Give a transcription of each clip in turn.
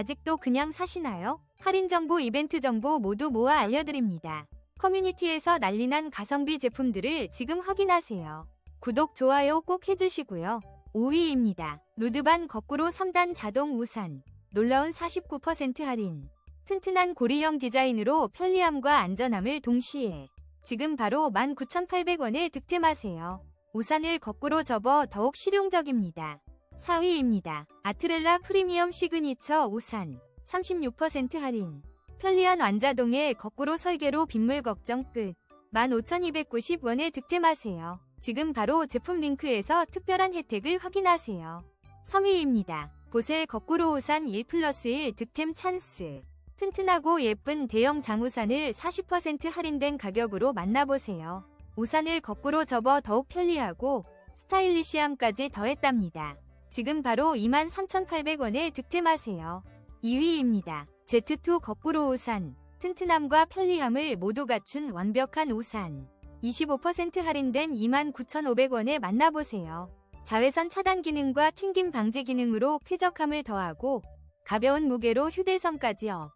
아직도 그냥 사시나요? 할인 정보, 이벤트 정보 모두 모아 알려드립니다. 커뮤니티에서 난리난 가성비 제품들을 지금 확인하세요. 구독, 좋아요 꼭 해주시고요. 5위입니다. 루드반 거꾸로 3단 자동 우산. 놀라운 49% 할인. 튼튼한 고리형 디자인으로 편리함과 안전함을 동시에 지금 바로 19,800원에 득템하세요. 우산을 거꾸로 접어 더욱 실용적입니다. 4위입니다. 아트렐라 프리미엄 시그니처 우산 36% 할인. 편리한 완자동의 거꾸로 설계로 빗물 걱정 끝. 15,290원에 득템하세요. 지금 바로 제품 링크에서 특별한 혜택을 확인하세요. 3위입니다. 보셀 거꾸로 우산 1 플러스 1 득템 찬스. 튼튼하고 예쁜 대형 장우산을 40% 할인된 가격으로 만나보세요. 우산을 거꾸로 접어 더욱 편리하고 스타일리시함까지 더했답니다. 지금 바로 23,800원에 득템하세요. 2위입니다. Z2 거꾸로 우산. 튼튼함과 편리함을 모두 갖춘 완벽한 우산. 25% 할인된 29,500원에 만나보세요. 자외선 차단 기능과 튕김 방지 기능으로 쾌적함을 더하고 가벼운 무게로 휴대성까지 업.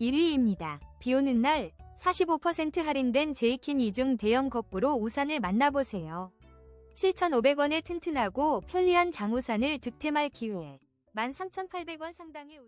1위입니다. 비 오는 날 45% 할인된 제이킨 이중 대형 거꾸로 우산을 만나보세요. 7,500원에 튼튼하고 편리한 장우산을 득템할 기회. 13,800원 상당의.